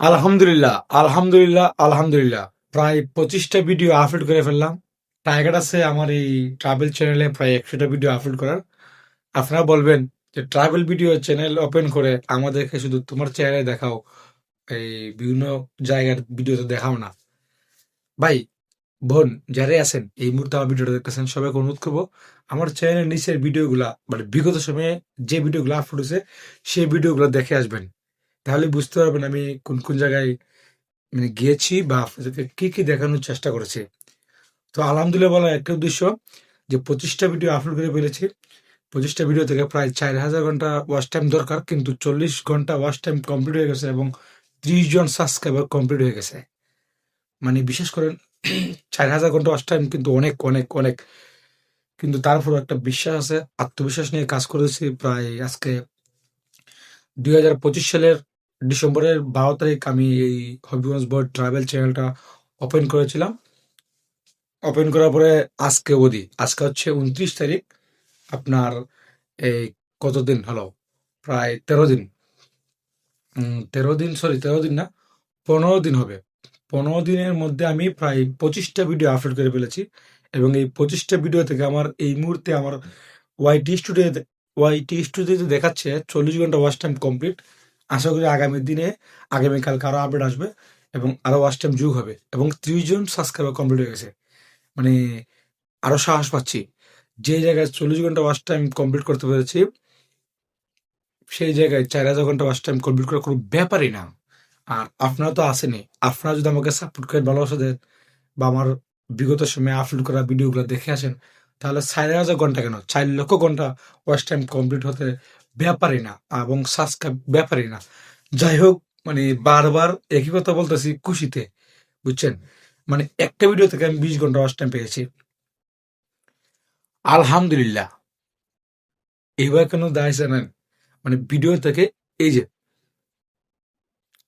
আলহামদুলিল্লাহ আলহামদুলিল্লাহ আলহামদুলিল্লাহ। প্রায় পঁচিশটা ভিডিও আপলোড করে ফেললাম। টার্গেট আছে আমার এই ট্রাভেল চ্যানেলে প্রায় একশোটা ভিডিও আপলোড করার। আপনারা বলবেন যে ট্রাভেল ভিডিও চ্যানেল ওপেন করে আমাদেরকে শুধু তোমার চ্যানেলে দেখাও, এই বিভিন্ন জায়গার ভিডিওতে দেখাও না। ভাই, বোন, যারাই আছেন, এই মুহূর্তে আমার ভিডিওটা দেখতেছেন, সবাইকে অনুরোধ করব, আমার চ্যানেলের নিচের ভিডিওগুলা মানে বিগত সময়ে যে ভিডিওগুলো আপলোড হয়েছে, সেই ভিডিওগুলো দেখে আসবেন। তাহলে বুঝতে পারবেন আমি কোন কোন জায়গায় মানে গিয়েছি বা আপনাদেরকে কি কি দেখানোর চেষ্টা করেছি। তো আলহামদুলিল্লাহ বলা একটা উদ্দেশ্য যে পঁচিশটা ভিডিও আপলোড করে ফেলেছি। পঁচিশটা ভিডিও থেকে প্রায় চার হাজার ঘণ্টা ওয়াচ টাইম দরকার, কিন্তু চল্লিশ ঘণ্টা ওয়াচ টাইম কমপ্লিট হয়ে গেছে এবং ত্রিশ জন সাবস্ক্রাইবার কমপ্লিট হয়ে গেছে। মানে বিশেষ করে চার হাজার ঘণ্টা ওয়াচ টাইম কিন্তু অনেক অনেক অনেক। কিন্তু তারপর একটা বিশ্বাস আছে, আত্মবিশ্বাস নিয়ে কাজ করেছি। প্রায় আজকে দুই হাজার পঁচিশ সালের ডিসেম্বরের বারো তারিখ আমি এই হবিগঞ্জ বোর্ড ট্রাভেল চ্যানেলটা ওপেন করেছিলাম। ওপেন করার পরে আজকে অবধি, আজকে হচ্ছে উনত্রিশ তারিখ, আপনার এই কতদিন হলো প্রায় তেরো দিন। তেরো দিন সরি তেরো দিন না, পনেরো দিন হবে। পনেরো দিনের মধ্যে আমি প্রায় পঁচিশটা ভিডিও আপলোড করে ফেলেছি এবং এই পঁচিশটা ভিডিও থেকে আমার এই মুহূর্তে আমার ওয়াইটি স্টুডিও ওয়াইটি স্টুডিওতে দেখাচ্ছে চল্লিশ ঘণ্টা ওয়াচ টাইম কমপ্লিট আশা করি আগামী দিনে আগামীকালকে আরও আপডেট আসবে এবং আরও ওয়াচ টাইম যুগ হবে এবং ত্রিশ জন সাবস্ক্রাইবার কমপ্লিট হয়ে গেছে। মানে আরও সাহস পাচ্ছি। যে জায়গায় চল্লিশ ঘণ্টা ওয়াচ টাইম কমপ্লিট করতে পেরেছি, সেই জায়গায় চার হাজার ঘণ্টা ওয়াচ টাইম কমপ্লিট করার কোনো ব্যাপারই না। আর আপনারা তো আসেনি আপনারা যদি আমাকে সাপোর্ট করেন, ভালোবাসা দেন বা আমার বিগত সময়ে আপলোড করা ভিডিওগুলো দেখে আসেন, তাহলে চার হাজার ঘণ্টা কেন? চার লক্ষ ঘণ্টা ওয়াচ টাইম কমপ্লিট হতে ব্যাপারই না, এবং সাবস্ক্রাইব ব্যাপারই না। যাই হোক মানে বারবার একই কথা বলতেছি খুশিতে, বুঝছেন? মানে একটা ভিডিও থেকে আমি বিশ ঘণ্টা ওয়াচ টাইম পেয়েছি। আলহামদুলিল্লাহ। এবার কেন দাঁড়িয়েছে জানেন? মানে ভিডিও থেকে এই যে,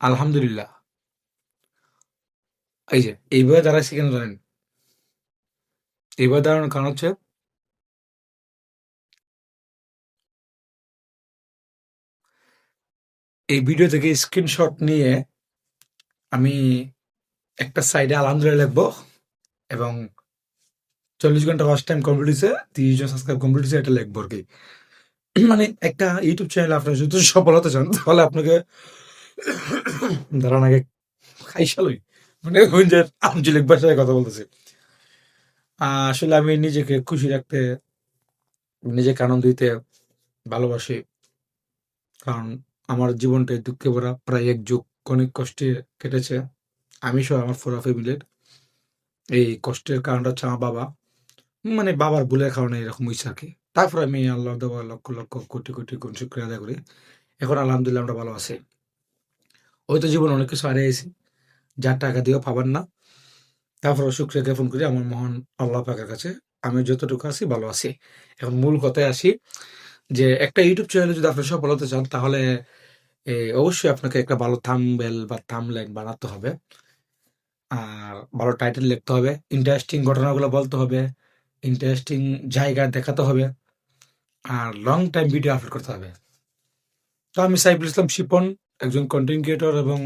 আলহামদুলিল্লাহ। এই যে এইভাবে দাঁড়াইছে কেন জানেন? এইভাবে দাঁড়ানোর কারণ হচ্ছে এই ভিডিও থেকে স্ক্রিনশট নিয়ে আমি একটা সাইডে আলহামদুলিল্লাহ লিখব এবং চল্লিশ ঘণ্টা ফার্স্ট টাইম কমপ্লিট হয়েছে, তিরিশ জন সাবস্ক্রাইব কমপ্লিট হয়েছে, এটা লিখব আর কি। মানে একটা ইউটিউব চ্যানেল আপনার যদি সফল হতে চান, তাহলে আপনাকে দাঁড়ান আগে খাইশালই মানে গুঞ্জের আঞ্চলিক ভাষায় কথা বলতেছি। আসলে আমি নিজেকে খুশি রাখতে, নিজেকে আনন্দ দিতে ভালোবাসি। কারণ আমার জীবনটাই দুঃখে ভরা প্রায় এক যুগ অনেক কষ্টে কেটেছে। আমি সহ আমার ফোরা ফ্যামিলির এই কষ্টের কারণটা হচ্ছে আমার বাবা। মানে বাবার ভুলের কারণে এরকম হয়েছে আর কি। তারপর আমি আল্লাহ দেওয়া লক্ষ লক্ষ কোটি কোটি কোন শুক্রিয়া আদায় করি। এখন আলহামদুলিল্লাহ আমরা ভালো আছি। ওই তো জীবন অনেক কিছু হারিয়েছি যার টাকা দিয়েও পাবেন না। তারপর শুক্রিয়া জ্ঞাপন করি। আমার মহান আল্লাহ পাকের কাছে আমি যতটুকু আছি ভালো আছি। এখন মূল কথায় আসি। যে একটা ইউটিউব চ্যানেলে যদি আপনি সফল হতে চান, তাহলে অবশ্যই আপনাকে একটা ভালো থাম্বেল বা থামলাইন বানাতে হবে। আর ভালো টাইটেল লিখতে হবে ইন্টারেস্টিং ঘটনাগুলো বলতে হবে ইন্টারেস্টিং জায়গা দেখাতে হবে, আর লং টাইম ভিডিও আপলোড করতে হবে। তো আমি সাইফুল ইসলাম শিপন, একজন কন্টেন্ট ক্রিয়েটর এবং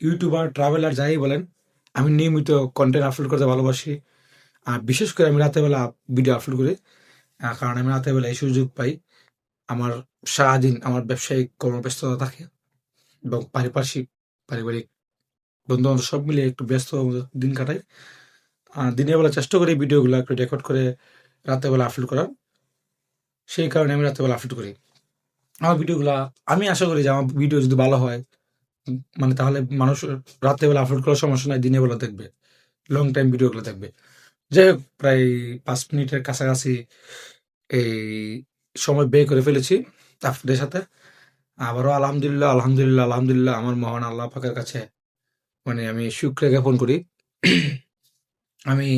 ইউটিউবার ট্রাভেলার যাই বলেন, আমি নিয়মিত কন্টেন্ট আপলোড করতে ভালোবাসি। আর বিশেষ করে আমি রাতের বেলা ভিডিও আপলোড করি। কারণ আমি রাতের বেলায় সুযোগ পাই। আমার সারাদিন আমার ব্যবসায়িক কর্মব্যস্ততা থাকে এবং পারিপার্শ্বিক, পারিবারিক বন্ধু বান্ধব সব মিলিয়ে একটু ব্যস্ত দিন কাটাই। দিনের বেলা চেষ্টা করি ভিডিওগুলো একটু রেকর্ড করে রাতের বেলা আপলোড করার। সেই কারণে আমি রাতের বেলা আপলোড করি। আমার ভিডিওগুলা, আমি আশা করি যে আমার ভিডিও যদি ভালো হয় মানে তাহলে মানুষ রাতের বেলা আপলোড করার সমস্যা নাই, দিনের বেলা দেখবে। লং টাইম ভিডিওগুলো দেখবে। যাই হোক প্রায় পাঁচ মিনিটের কাছাকাছি এই সময় ব্যয় করে ফেলেছি আপনাদের সাথে। আবারও আলহামদুলিল্লাহ আলহামদুলিল্লাহ আলহামদুলিল্লাহ, আমার মহান আল্লাহ পাকের কাছে মানে আমি শুক্রিয়া জ্ঞাপন করি। আমি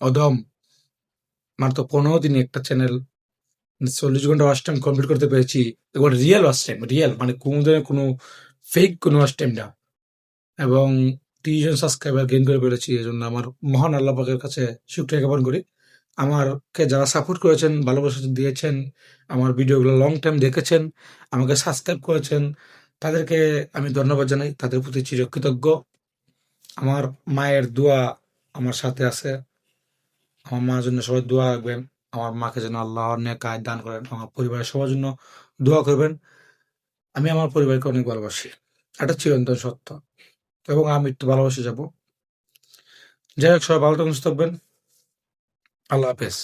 অদম মাত্র পনেরো দিনে একটা চ্যানেল চল্লিশ ঘণ্টা ওয়াচ টাইম কমপ্লিট করতে পেরেছি। এবার রিয়েল ওয়াচ টাইম রিয়েল মানে কোনো ধরনের কোনো ফেক কোনো ওয়াচ টাইম না। এবং তিরিশ জন সাবস্ক্রাইবার গেইন করে ফেলেছি এই জন্য আমার মহান আল্লাহ পাকের কাছে শুক্রিয়া জ্ঞাপন করি। আমারকে যারা সাপোর্ট করেছেন, ভালোবাসা দিয়েছেন, আমার ভিডিওগুলো লং টাইম দেখেছেন, আমাকে সাবস্ক্রাইব করেছেন, তাদেরকে আমি ধন্যবাদ জানাই, তাদের প্রতি চিরকৃতজ্ঞ। আমার মায়ের দোয়া আমার সাথে আছে। আমার মার জন্য সবাই দোয়া রাখবেন। আমার মাকে যেন আল্লাহ অনেক আয় দান করেন, আমার পরিবারের সবার জন্য দোয়া করবেন। আমি আমার পরিবারকে অনেক ভালোবাসি। এটা চিরন্তন সত্য। এবং আমি একটু ভালোবাসে যাব। যাই হোক সবাই ভালো থাকবেন। আল্লাহ হাফেজ।